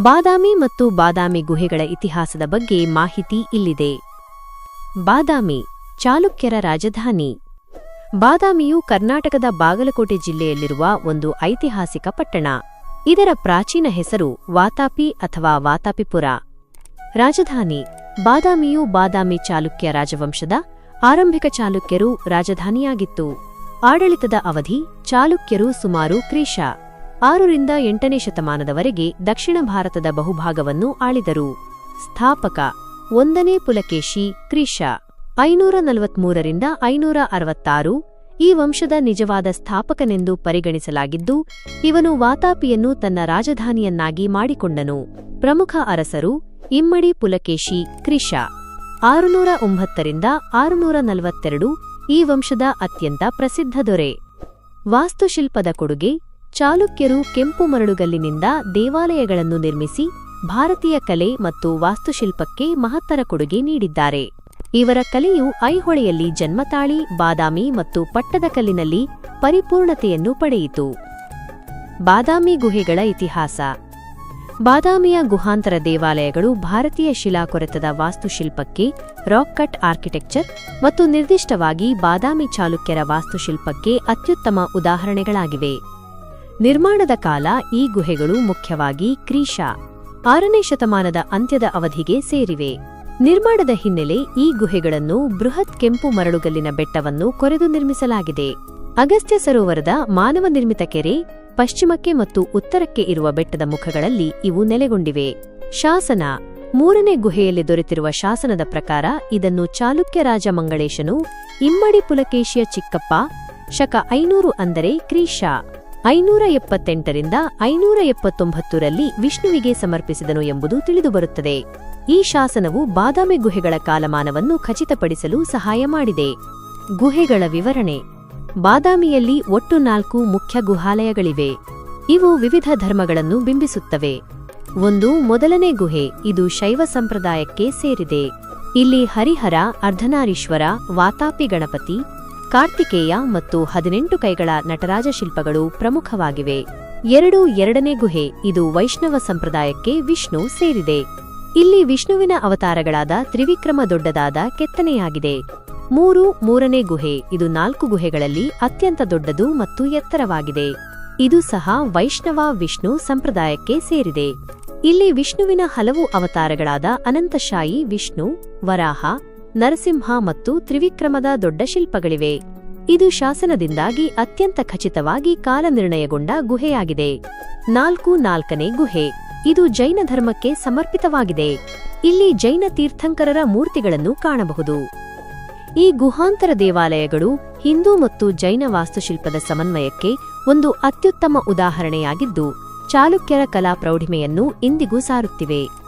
ಬಾದಾಮಿ ಮತ್ತು ಬಾದಾಮಿ ಗುಹೆಗಳ ಇತಿಹಾಸದ ಬಗ್ಗೆ ಮಾಹಿತಿ ಇಲ್ಲಿದೆ. ಬಾದಾಮಿ, ಚಾಲುಕ್ಯರ ರಾಜಧಾನಿ. ಬಾದಾಮಿಯು ಕರ್ನಾಟಕದ ಬಾಗಲಕೋಟೆ ಜಿಲ್ಲೆಯಲ್ಲಿರುವ ಒಂದು ಐತಿಹಾಸಿಕ ಪಟ್ಟಣ. ಇದರ ಪ್ರಾಚೀನ ಹೆಸರು ವಾತಾಪಿ ಅಥವಾ ವಾತಾಪಿಪುರ. ರಾಜಧಾನಿ, ಬಾದಾಮಿಯು ಬಾದಾಮಿ ಚಾಲುಕ್ಯ ರಾಜವಂಶದ ಆರಂಭಿಕ ಚಾಲುಕ್ಯರು ರಾಜಧಾನಿಯಾಗಿತ್ತು. ಆಡಳಿತದ ಅವಧಿ ಚಾಲುಕ್ಯರು ಸುಮಾರು ಕ್ರಿಶ ಆರರಿಂದ ಎಂಟನೇ ಶತಮಾನದವರೆಗೆ ದಕ್ಷಿಣ ಭಾರತದ ಬಹುಭಾಗವನ್ನು ಆಳಿದರು. ಸ್ಥಾಪಕ ಒಂದನೇ ಪುಲಕೇಶಿ ಕ್ರಿಶ ಐನೂರ ನಲವತ್ಮೂರರಿಂದ ಐನೂರ ಅರವತ್ತಾರು ಈ ವಂಶದ ನಿಜವಾದ ಸ್ಥಾಪಕನೆಂದು ಪರಿಗಣಿಸಲಾಗಿದ್ದು, ಇವನು ವಾತಾಪಿಯನ್ನು ತನ್ನ ರಾಜಧಾನಿಯನ್ನಾಗಿ ಮಾಡಿಕೊಂಡನು. ಪ್ರಮುಖ ಅರಸರು ಇಮ್ಮಡಿ ಪುಲಕೇಶಿ ಕ್ರಿಶ ಆರುನೂರ ಒಂಬತ್ತರಿಂದ ಆರುನೂರ ನಲವತ್ತೆರಡು ಈ ವಂಶದ ಅತ್ಯಂತ ಪ್ರಸಿದ್ಧ ದೊರೆ. ವಾಸ್ತುಶಿಲ್ಪದ ಕೊಡುಗೆ ಚಾಲುಕ್ಯರು ಕೆಂಪು ಮರಳುಗಲ್ಲಿನಿಂದ ದೇವಾಲಯಗಳನ್ನು ನಿರ್ಮಿಸಿ ಭಾರತೀಯ ಕಲೆ ಮತ್ತು ವಾಸ್ತುಶಿಲ್ಪಕ್ಕೆ ಮಹತ್ತರ ಕೊಡುಗೆ ನೀಡಿದ್ದಾರೆ. ಇವರ ಕಲೆಯು ಐಹೊಳೆಯಲ್ಲಿ ಜನ್ಮತಾಳಿ, ಬಾದಾಮಿ ಮತ್ತು ಪಟ್ಟದಕಲ್ಲಿನಲ್ಲಿ ಪರಿಪೂರ್ಣತೆಯನ್ನು ಪಡೆಯಿತು. ಬಾದಾಮಿ ಗುಹೆಗಳ ಇತಿಹಾಸ. ಬಾದಾಮಿಯ ಗುಹಾಂತರ ದೇವಾಲಯಗಳು ಭಾರತೀಯ ಶಿಲಾಕೊರೆತದ ವಾಸ್ತುಶಿಲ್ಪಕ್ಕೆ ರಾಕ್ ಕಟ್ ಆರ್ಕಿಟೆಕ್ಚರ್ ಮತ್ತು ನಿರ್ದಿಷ್ಟವಾಗಿ ಬಾದಾಮಿ ಚಾಲುಕ್ಯರ ವಾಸ್ತುಶಿಲ್ಪಕ್ಕೆ ಅತ್ಯುತ್ತಮ ಉದಾಹರಣೆಗಳಾಗಿವೆ. ನಿರ್ಮಾಣದ ಕಾಲ ಈ ಗುಹೆಗಳು ಮುಖ್ಯವಾಗಿ ಕ್ರೀಶ ಆರನೇ ಶತಮಾನದ ಅಂತ್ಯದ ಅವಧಿಗೆ ಸೇರಿವೆ. ನಿರ್ಮಾಣದ ಹಿನ್ನೆಲೆ ಈ ಗುಹೆಗಳನ್ನು ಬೃಹತ್ ಕೆಂಪು ಮರಳುಗಲ್ಲಿನ ಬೆಟ್ಟವನ್ನು ಕೊರೆದು ನಿರ್ಮಿಸಲಾಗಿದೆ. ಅಗಸ್ತ್ಯ ಸರೋವರದ ಮಾನವ ನಿರ್ಮಿತ ಕೆರೆ, ಪಶ್ಚಿಮಕ್ಕೆ ಮತ್ತು ಉತ್ತರಕ್ಕೆ ಇರುವ ಬೆಟ್ಟದ ಮುಖಗಳಲ್ಲಿ ಇವು ನೆಲೆಗೊಂಡಿವೆ. ಶಾಸನ, ಮೂರನೇ ಗುಹೆಯಲ್ಲಿ ದೊರೆತಿರುವ ಶಾಸನದ ಪ್ರಕಾರ ಇದನ್ನು ಚಾಲುಕ್ಯ ರಾಜ ಮಂಗಳೇಶನು ಇಮ್ಮಡಿ ಪುಲಕೇಶಿಯ ಚಿಕ್ಕಪ್ಪ, ಶಕ ಐನೂರು ಅಂದರೆ ಕ್ರೀಶ ಐನೂರ ಎಪ್ಪತ್ತೆಂಟರಿಂದ ಐನೂರ ಎಪ್ಪತ್ತೊಂಬತ್ತರಲ್ಲಿ ವಿಷ್ಣುವಿಗೆ ಸಮರ್ಪಿಸಿದನು ಎಂಬುದು ತಿಳಿದುಬರುತ್ತದೆ. ಈ ಶಾಸನವು ಬಾದಾಮಿ ಗುಹೆಗಳ ಕಾಲಮಾನವನ್ನು ಖಚಿತಪಡಿಸಲು ಸಹಾಯ ಮಾಡಿದೆ. ಗುಹೆಗಳ ವಿವರಣೆ. ಬಾದಾಮಿಯಲ್ಲಿ ಒಟ್ಟು ನಾಲ್ಕು ಮುಖ್ಯ ಗುಹಾಲಯಗಳಿವೆ. ಇವು ವಿವಿಧ ಧರ್ಮಗಳನ್ನು ಬಿಂಬಿಸುತ್ತವೆ. ಒಂದು ಮೊದಲನೇ ಗುಹೆ, ಇದು ಶೈವ ಸಂಪ್ರದಾಯಕ್ಕೆ ಸೇರಿದೆ. ಇಲ್ಲಿ ಹರಿಹರ, ಅರ್ಧನಾರೀಶ್ವರ, ವಾತಾಪಿ ಗಣಪತಿ ಕಾರ್ತಿಕೇಯ ಮತ್ತು ಹದಿನೆಂಟು ಕೈಗಳ ನಟರಾಜ ಶಿಲ್ಪಗಳು ಪ್ರಮುಖವಾಗಿವೆ. ಎರಡು ಎರಡನೇ ಗುಹೆ, ಇದು ವೈಷ್ಣವ ಸಂಪ್ರದಾಯಕ್ಕೆ ವಿಷ್ಣು ಸೇರಿದೆ. ಇಲ್ಲಿ ವಿಷ್ಣುವಿನ ಅವತಾರಗಳಾದ ತ್ರಿವಿಕ್ರಮ ದೊಡ್ಡದಾದ ಕೆತ್ತನೆಯಾಗಿದೆ. ಮೂರು ಮೂರನೇ ಗುಹೆ, ಇದು ನಾಲ್ಕು ಗುಹೆಗಳಲ್ಲಿ ಅತ್ಯಂತ ದೊಡ್ಡದು ಮತ್ತು ಎತ್ತರವಾಗಿದೆ. ಇದು ಸಹ ವೈಷ್ಣವ ವಿಷ್ಣು ಸಂಪ್ರದಾಯಕ್ಕೆ ಸೇರಿದೆ. ಇಲ್ಲಿ ವಿಷ್ಣುವಿನ ಹಲವು ಅವತಾರಗಳಾದ ಅನಂತಶಾಯಿ ವಿಷ್ಣು, ವರಾಹ ನರಸಿಂಹ ಮತ್ತು ತ್ರಿವಿಕ್ರಮದ ದೊಡ್ಡ ಶಿಲ್ಪಗಳಿವೆ. ಇದು ಶಾಸನದಿಂದಾಗಿ ಅತ್ಯಂತ ಖಚಿತವಾಗಿ ಕಾಲನಿರ್ಣಯಗೊಂಡ ಗುಹೆಯಾಗಿದೆ. ನಾಲ್ಕು ನಾಲ್ಕನೇ ಗುಹೆ. ಇದು ಜೈನ ಧರ್ಮಕ್ಕೆ ಸಮರ್ಪಿತವಾಗಿದೆ. ಇಲ್ಲಿ ಜೈನ ತೀರ್ಥಂಕರರ ಮೂರ್ತಿಗಳನ್ನು ಕಾಣಬಹುದು. ಈ ಗುಹಾಂತರ ದೇವಾಲಯಗಳು ಹಿಂದೂ ಮತ್ತು ಜೈನ ವಾಸ್ತುಶಿಲ್ಪದ ಸಮನ್ವಯಕ್ಕೆ ಒಂದು ಅತ್ಯುತ್ತಮ ಉದಾಹರಣೆಯಾಗಿದ್ದು, ಚಾಲುಕ್ಯರ ಕಲಾ ಪ್ರೌಢಿಮೆಯನ್ನು ಇಂದಿಗೂ ಸಾರುತ್ತಿವೆ.